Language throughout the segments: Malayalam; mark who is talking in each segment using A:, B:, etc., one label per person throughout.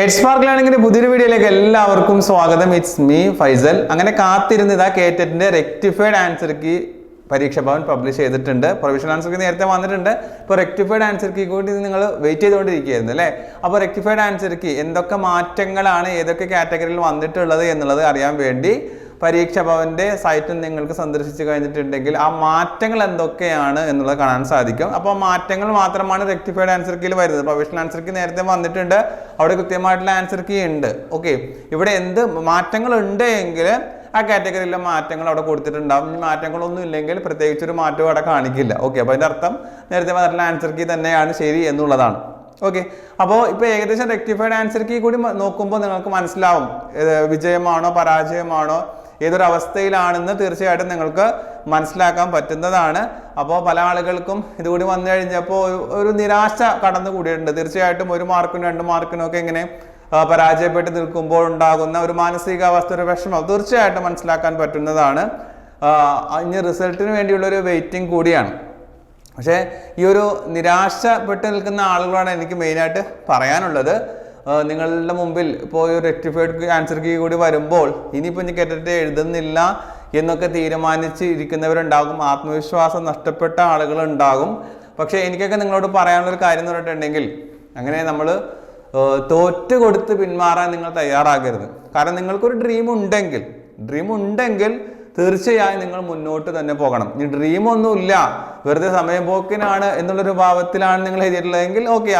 A: എഡ്സ് മാർക്ക് ലേണിംഗിന്റെ പുതിയൊരു വീഡിയോയിലേക്ക് എല്ലാവർക്കും സ്വാഗതം. ഇറ്റ്സ് മീ ഫൈസൽ അങ്ങനെ കാത്തിരുന്ന് ഇതാ കേറ്ററ്റിന്റെ rectified answer key Pareeksha Bhavan publish ചെയ്തിട്ടുണ്ട്. പ്രൊവിഷണൽ ആൻസർ കീ നേരത്തെ വന്നിട്ടുണ്ട്. ഇപ്പോൾ റെക്ടിഫൈഡ് ആൻസർ കീ കൂടി നിങ്ങൾ വെയിറ്റ് ചെയ്തുകൊണ്ടിരിക്കുകയായിരുന്നു അല്ലേ? അപ്പോൾ റെക്ടിഫൈഡ് ആൻസർ കീ എന്തൊക്കെ മാറ്റങ്ങളാണ് ഏതൊക്കെ കാറ്റഗറിയിൽ വന്നിട്ടുള്ളത് എന്നുള്ളത് അറിയാൻ വേണ്ടി പരീക്ഷ ഭവന്റെ സൈറ്റും നിങ്ങൾക്ക് സന്ദർശിച്ചു കഴിഞ്ഞിട്ടുണ്ടെങ്കിൽ ആ മാറ്റങ്ങൾ എന്തൊക്കെയാണ് എന്നുള്ളത് കാണാൻ സാധിക്കും. അപ്പോൾ മാറ്റങ്ങൾ മാത്രമാണ് റെക്ടിഫൈഡ് ആൻസർ കീയിൽ വരുന്നത്. പ്രൊഫഷണൽ ആൻസർ കീ നേരത്തെ വന്നിട്ടുണ്ട്. അവിടെ കൃത്യമായിട്ടുള്ള ആൻസർ കീ ഉണ്ട്. ഓക്കെ ഇവിടെ എന്ത് മാറ്റങ്ങൾ ഉണ്ട് എങ്കിൽ ആ കാറ്റഗറിയിലെ മാറ്റങ്ങൾ അവിടെ കൊടുത്തിട്ടുണ്ടാവും. ഇനി മാറ്റങ്ങളൊന്നും ഇല്ലെങ്കിൽ പ്രത്യേകിച്ച് ഒരു മാറ്റവും അവിടെ കാണിക്കില്ല. ഓക്കെ അപ്പോൾ അതിന്റെ അർത്ഥം നേരത്തെ പറഞ്ഞിട്ടുള്ള ആൻസർ കീ തന്നെയാണ് ശരി എന്നുള്ളതാണ്. ഓക്കെ അപ്പോൾ ഇപ്പോൾ ഏകദേശം റെക്ടിഫൈഡ് ആൻസർ കീ കൂടി നോക്കുമ്പോൾ നിങ്ങൾക്ക് മനസ്സിലാവും. വിജയമാണോ പരാജയമാണോ? ഏതൊരു അവസ്ഥയിലാണെന്ന് തീർച്ചയായിട്ടും നിങ്ങൾക്ക് മനസ്സിലാക്കാൻ പറ്റുന്നതാണ്. അപ്പോൾ പല ആളുകൾക്കും ഇതുകൂടി വന്നു കഴിഞ്ഞപ്പോൾ ഒരു നിരാശ കടന്നു കൂടിയിട്ടുണ്ട് തീർച്ചയായിട്ടും ഒരു മാർക്കിനും രണ്ട് മാർക്കിനും ഒക്കെ ഇങ്ങനെ പരാജയപ്പെട്ട് നിൽക്കുമ്പോൾ ഉണ്ടാകുന്ന ഒരു മാനസികാവസ്ഥ ഒരു വിഷമം തീർച്ചയായിട്ടും മനസ്സിലാക്കാൻ പറ്റുന്നതാണ്. ഇനി റിസൾട്ടിന് വേണ്ടിയുള്ള ഒരു വെയിറ്റിംഗ് കൂടിയാണ്. പക്ഷേ ഈ ഒരു നിരാശപ്പെട്ട് നിൽക്കുന്ന ആളുകളാണ് എനിക്ക് മെയിനായിട്ട് പറയാനുള്ളത്. നിങ്ങളുടെ മുമ്പിൽ ഇപ്പോൾ ഒരു റെക്ടിഫൈഡ് ആൻസർ കീ കൂടി വരുമ്പോൾ ഇനിയിപ്പോൾ ഇനി കേട്ടിട്ട് എഴുതുന്നില്ല എന്നൊക്കെ തീരുമാനിച്ച് ഇരിക്കുന്നവരുണ്ടാകും. ആത്മവിശ്വാസം നഷ്ടപ്പെട്ട ആളുകൾ ഉണ്ടാകും പക്ഷേ എനിക്കൊക്കെ നിങ്ങളോട് പറയാനുള്ളൊരു കാര്യം എന്ന് പറഞ്ഞിട്ടുണ്ടെങ്കിൽ അങ്ങനെ നമ്മൾ തോറ്റ് കൊടുത്ത് പിന്മാറാൻ നിങ്ങൾ തയ്യാറാകരുത്. കാരണം നിങ്ങൾക്കൊരു ഡ്രീം ഉണ്ടെങ്കിൽ ഡ്രീം ഉണ്ടെങ്കിൽ തീർച്ചയായും നിങ്ങൾ മുന്നോട്ട് തന്നെ പോകണം. ഇനി ഡ്രീം ഒന്നുമില്ല. വെറുതെ സമയം പോക്കിനാണ് എന്നുള്ളൊരു ഭാവത്തിലാണ് നിങ്ങൾ എഴുതിയിട്ടുള്ളതെങ്കിൽ ഓക്കെ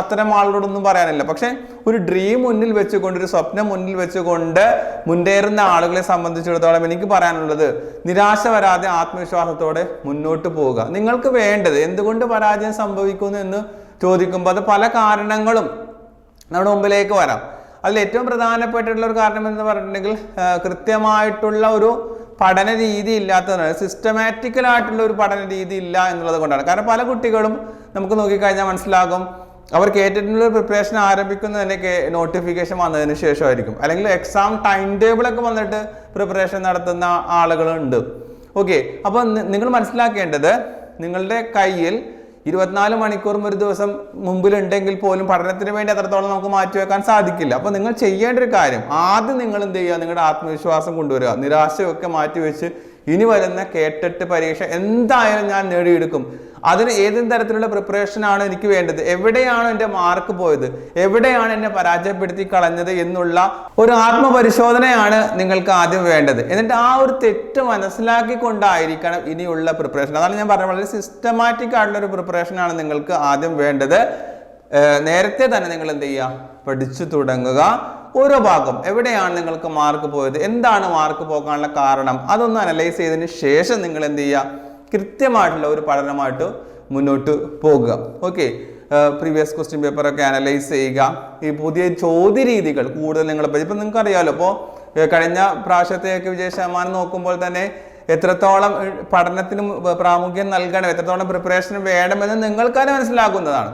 A: അത്തരം ആളുകളോടൊന്നും പറയാനില്ല. പക്ഷെ ഒരു ഡ്രീം മുന്നിൽ വെച്ചുകൊണ്ട് ഒരു സ്വപ്നം മുന്നിൽ വെച്ചുകൊണ്ട് മുന്നേറുന്ന ആളുകളെ സംബന്ധിച്ചിടത്തോളം എനിക്ക് പറയാനുള്ളത് നിരാശ വരാതെ ആത്മവിശ്വാസത്തോടെ മുന്നോട്ട് പോവുക. നിങ്ങൾക്ക് വേണ്ടത് എന്തുകൊണ്ട് പരാജയം സംഭവിക്കുന്നു എന്ന് ചോദിക്കുമ്പോൾ അത് പല കാരണങ്ങളും നമ്മുടെ മുമ്പിലേക്ക് വരാം. അതിൽ ഏറ്റവും പ്രധാനപ്പെട്ടിട്ടുള്ള ഒരു കാരണം എന്ന് പറഞ്ഞിട്ടുണ്ടെങ്കിൽ കൃത്യമായിട്ടുള്ള ഒരു പഠന രീതി ഇല്ലാത്തതാണ് സിസ്റ്റമാറ്റിക്കൽ ആയിട്ടുള്ള ഒരു പഠന രീതി ഇല്ല എന്നുള്ളത് കൊണ്ടാണ്. കാരണം പല കുട്ടികളും നമുക്ക് നോക്കിക്കഴിഞ്ഞാൽ മനസ്സിലാകും അവർ കേട്ടിട്ടുള്ള പ്രിപ്പറേഷൻ ആരംഭിക്കുന്നത് തന്നെ നോട്ടിഫിക്കേഷൻ വന്നതിന് ശേഷമായിരിക്കും. അല്ലെങ്കിൽ എക്സാം ടൈം ടേബിളൊക്കെ വന്നിട്ട് പ്രിപ്പറേഷൻ നടത്തുന്ന ആളുകളുണ്ട്. ഓക്കെ അപ്പോൾ നിങ്ങൾ മനസ്സിലാക്കേണ്ടത് നിങ്ങളുടെ കയ്യിൽ ഇരുപത്തിനാല് മണിക്കൂറും ഒരു ദിവസം മുമ്പിലുണ്ടെങ്കിൽ പോലും പഠനത്തിന് വേണ്ടി അത്രത്തോളം നമുക്ക് മാറ്റിവെക്കാൻ സാധിക്കില്ല. അപ്പോൾ നിങ്ങൾ ചെയ്യേണ്ട ഒരു കാര്യം ആദ്യം നിങ്ങൾ എന്ത് ചെയ്യുക നിങ്ങളുടെ ആത്മവിശ്വാസം കൊണ്ടുവരിക. നിരാശയൊക്കെ മാറ്റിവെച്ച് ഇനി വരുന്ന കേട്ടിട്ട് പരീക്ഷ എന്തായാലും ഞാൻ നേടിയെടുക്കും. അതിന് ഏതും തരത്തിലുള്ള പ്രിപ്പറേഷൻ ആണ് എനിക്ക് വേണ്ടത്. എവിടെയാണ് എന്റെ മാർക്ക് പോയത്? എവിടെയാണ് എന്നെ പരാജയപ്പെടുത്തി കളഞ്ഞത് എന്നുള്ള ഒരു ആത്മപരിശോധനയാണ് നിങ്ങൾക്ക് ആദ്യം വേണ്ടത്. എന്നിട്ട് ആ ഒരു തെറ്റ് മനസ്സിലാക്കിക്കൊണ്ടായിരിക്കണം ഇനിയുള്ള പ്രിപ്പറേഷൻ അതാണ് ഞാൻ പറഞ്ഞത്. വളരെ സിസ്റ്റമാറ്റിക് ആയിട്ടുള്ള ഒരു പ്രിപ്പറേഷൻ ആണ് നിങ്ങൾക്ക് ആദ്യം വേണ്ടത്. നേരത്തെ തന്നെ നിങ്ങൾ എന്ത് ചെയ്യുക? പഠിച്ചു തുടങ്ങുക. ഓരോ ഭാഗം. എവിടെയാണ് നിങ്ങൾക്ക് മാർക്ക് പോയത്? എന്താണ് മാർക്ക് പോകാനുള്ള കാരണം? അതൊന്ന് അനലൈസ് ചെയ്തതിന് ശേഷം നിങ്ങൾ എന്ത് ചെയ്യുക? കൃത്യമായിട്ടുള്ള ഒരു പഠനമായിട്ട് മുന്നോട്ട് പോകുക. ഓക്കെ പ്രീവിയസ് ക്വസ്റ്റ്യൻ പേപ്പറൊക്കെ അനലൈസ് ചെയ്യുക. ഈ പുതിയ ചോദ്യ രീതികൾ കൂടുതൽ നിങ്ങൾ ഇപ്പം നിങ്ങൾക്ക് അറിയാമല്ലോ ഇപ്പോൾ കഴിഞ്ഞ പ്രാവശ്യത്തെയൊക്കെ വിജയ ശതമാനം നോക്കുമ്പോൾ തന്നെ എത്രത്തോളം പഠനത്തിനും പ്രാമുഖ്യം നൽകണം എത്രത്തോളം പ്രിപ്പറേഷൻ വേണമെന്ന് നിങ്ങൾക്കാരെ മനസ്സിലാക്കുന്നതാണ്.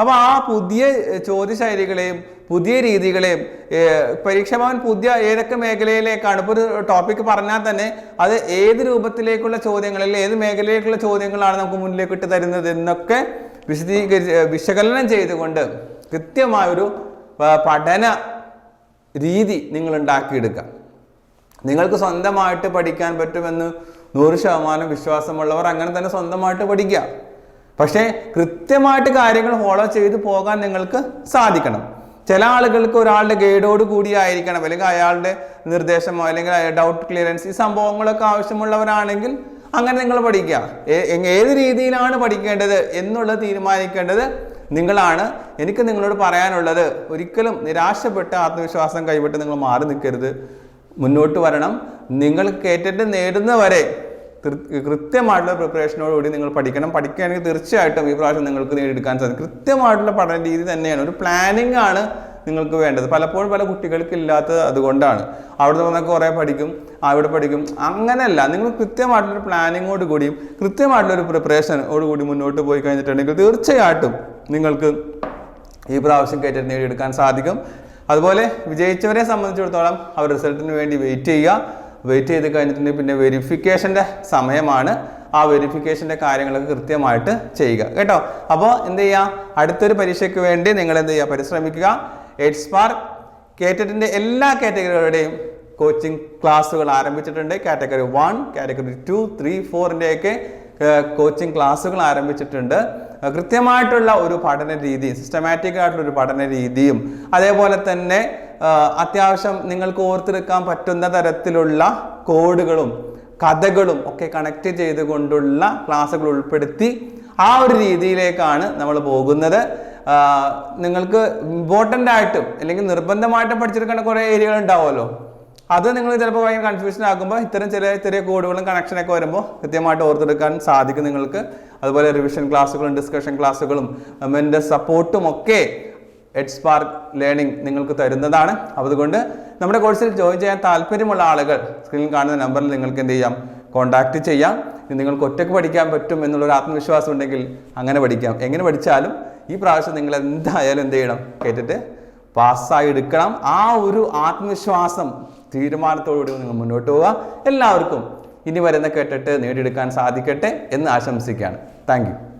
A: അപ്പോൾ ആ പുതിയ ചോദ്യശൈലികളെയും പുതിയ രീതികളെയും പരീക്ഷ പരീക്ഷാഭവൻ പുതിയ ഏതൊക്കെ മേഖലയിലേക്കാണ്? ഇപ്പോൾ ഒരു ടോപ്പിക് പറഞ്ഞാൽ തന്നെ അത് ഏത് രൂപത്തിലേക്കുള്ള ചോദ്യങ്ങൾ അല്ലെങ്കിൽ ഏത് മേഖലയിലേക്കുള്ള ചോദ്യങ്ങളാണ് നമുക്ക് മുന്നിലേക്ക് ഇട്ട് തരുന്നത് എന്നൊക്കെ വിശദീകരിച്ച് വിശകലനം ചെയ്തുകൊണ്ട് കൃത്യമായൊരു പഠന രീതി നിങ്ങൾ ഉണ്ടാക്കിയെടുക്കുക. നിങ്ങൾക്ക് സ്വന്തമായിട്ട് പഠിക്കാൻ പറ്റുമെന്ന് നൂറ് ശതമാനം വിശ്വാസമുള്ളവർ അങ്ങനെ തന്നെ സ്വന്തമായിട്ട് പഠിക്കുക. പക്ഷേ കൃത്യമായിട്ട് കാര്യങ്ങൾ ഫോളോ ചെയ്ത് പോകാൻ നിങ്ങൾക്ക് സാധിക്കണം. ചില ആളുകൾക്ക് ഒരാളുടെ ഗൈഡോട് കൂടി ആയിരിക്കണം. അല്ലെങ്കിൽ അയാളുടെ നിർദ്ദേശമോ അല്ലെങ്കിൽ ഡൗട്ട് ക്ലിയറൻസ് ഈ സംഭവങ്ങളൊക്കെ ആവശ്യമുള്ളവരാണെങ്കിൽ അങ്ങനെ നിങ്ങൾ പഠിക്കുക. ഏത് രീതിയിലാണ് പഠിക്കേണ്ടത് എന്നുള്ളത് തീരുമാനിക്കേണ്ടത് നിങ്ങളാണ്. എനിക്ക് നിങ്ങളോട് പറയാനുള്ളത് ഒരിക്കലും നിരാശപ്പെട്ട് ആത്മവിശ്വാസം കൈവിട്ട് നിങ്ങൾ മാറി നിൽക്കരുത്. മുന്നോട്ട് വരണം. നിങ്ങൾ കേട്ടിട്ട് നേടുന്നവരെ കൃത്യമായിട്ടുള്ള പ്രിപ്പറേഷനോടുകൂടി നിങ്ങൾ പഠിക്കണം. പഠിക്കുകയാണെങ്കിൽ തീർച്ചയായിട്ടും ഈ പ്രാവശ്യം നിങ്ങൾക്ക് നേടിയെടുക്കാൻ സാധിക്കും. കൃത്യമായിട്ടുള്ള പഠന രീതി തന്നെയാണ്. ഒരു പ്ലാനിങ് ആണ് നിങ്ങൾക്ക് വേണ്ടത്. പലപ്പോഴും പല കുട്ടികൾക്ക് ഇല്ലാത്തത് അതുകൊണ്ടാണ്. അവിടെ നിന്നൊക്കെ കുറേ പഠിക്കും അവിടെ പഠിക്കും. അങ്ങനെയല്ല. നിങ്ങൾ കൃത്യമായിട്ടുള്ളൊരു പ്ലാനിങ്ങോട് കൂടിയും കൃത്യമായിട്ടുള്ളൊരു പ്രിപ്പറേഷനോട് കൂടി മുന്നോട്ട് പോയി കഴിഞ്ഞിട്ടുണ്ടെങ്കിൽ തീർച്ചയായിട്ടും നിങ്ങൾക്ക് ഈ പ്രാവശ്യം കയറ്റി നേടിയെടുക്കാൻ സാധിക്കും. അതുപോലെ വിജയിച്ചവരെ സംബന്ധിച്ചിടത്തോളം അവർ റിസൾട്ടിന് വേണ്ടി വെയിറ്റ് ചെയ്യുക. വെയിറ്റ് ചെയ്ത് കഴിഞ്ഞിട്ടുണ്ടെങ്കിൽ പിന്നെ വെരിഫിക്കേഷന്റെ സമയമാണ്. ആ വെരിഫിക്കേഷന്റെ കാര്യങ്ങളൊക്കെ കൃത്യമായിട്ട് ചെയ്യുക. കേട്ടോ? അപ്പോൾ എന്ത് ചെയ്യുക? അടുത്തൊരു പരീക്ഷയ്ക്ക് വേണ്ടി നിങ്ങൾ എന്ത് ചെയ്യുക? പരിശ്രമിക്കുക. എയ്റ്റ് പാർക്ക് കേറ്ററ്റിന്റെ എല്ലാ കാറ്റഗറികളുടെയും കോച്ചിങ് ക്ലാസ്സുകൾ ആരംഭിച്ചിട്ടുണ്ട്. Category one category two three ഫോറിന്റെയൊക്കെ coaching ക്ലാസ്സുകൾ ആരംഭിച്ചിട്ടുണ്ട്. കൃത്യമായിട്ടുള്ള ഒരു പഠന രീതിയും സിസ്റ്റമാറ്റിക് ആയിട്ടുള്ള ഒരു പഠന രീതിയും അതേപോലെ തന്നെ അത്യാവശ്യം നിങ്ങൾക്ക് ഓർത്തെടുക്കാൻ പറ്റുന്ന തരത്തിലുള്ള കോഡുകളും കഥകളും ഒക്കെ കണക്ട് ചെയ്തുകൊണ്ടുള്ള ക്ലാസ്സുകൾ ഉൾപ്പെടുത്തി ആ ഒരു രീതിയിലേക്കാണ് നമ്മൾ പോകുന്നത്. നിങ്ങൾക്ക് ഇമ്പോർട്ടന്റ് ആയിട്ടും അല്ലെങ്കിൽ നിർബന്ധമായിട്ടും പഠിച്ചെടുക്കേണ്ട കുറേ ഏരിയകൾ ഉണ്ടാവുമല്ലോ. അത് നിങ്ങൾ ചിലപ്പോൾ ഭയങ്കര കൺഫ്യൂഷൻ ആകുമ്പോൾ ഇത്തരം ചെറിയ ചെറിയ കോഡുകളും കണക്ഷനൊക്കെ വരുമ്പോൾ കൃത്യമായിട്ട് ഓർത്തെടുക്കാൻ സാധിക്കും നിങ്ങൾക്ക്. അതുപോലെ റിവിഷൻ ക്ലാസ്സുകളും ഡിസ്കഷൻ ക്ലാസ്സുകളും മെന്റെ സപ്പോർട്ടും ഒക്കെ എഡ് സ്പാർക്ക് ലേണിംഗ് നിങ്ങൾക്ക് തരുന്നതാണ്. അതുകൊണ്ട് നമ്മുടെ കോഴ്സിൽ ജോയിൻ ചെയ്യാൻ താല്പര്യമുള്ള ആളുകൾ സ്ക്രീനിൽ കാണുന്ന നമ്പറിൽ നിങ്ങൾക്ക് എന്ത് ചെയ്യാം? കോൺടാക്റ്റ് ചെയ്യാം. നിങ്ങൾക്ക് ഒറ്റയ്ക്ക് പഠിക്കാൻ പറ്റും എന്നുള്ളൊരു ആത്മവിശ്വാസം ഉണ്ടെങ്കിൽ അങ്ങനെ പഠിക്കാം. എങ്ങനെ പഠിച്ചാലും ഈ പ്രാവശ്യം നിങ്ങൾ എന്തായാലും എന്ത് ചെയ്യണം? കേട്ടിട്ട് പാസ്സായി എടുക്കണം. ആ ഒരു ആത്മവിശ്വാസം തീരുമാനത്തോടുകൂടി നിങ്ങൾ മുന്നോട്ട് പോവുക. എല്ലാവർക്കും ഇനി വരുന്ന കേട്ടിട്ട് നേടിയെടുക്കാൻ സാധിക്കട്ടെ എന്ന് ആശംസിക്കുകയാണ്. താങ്ക്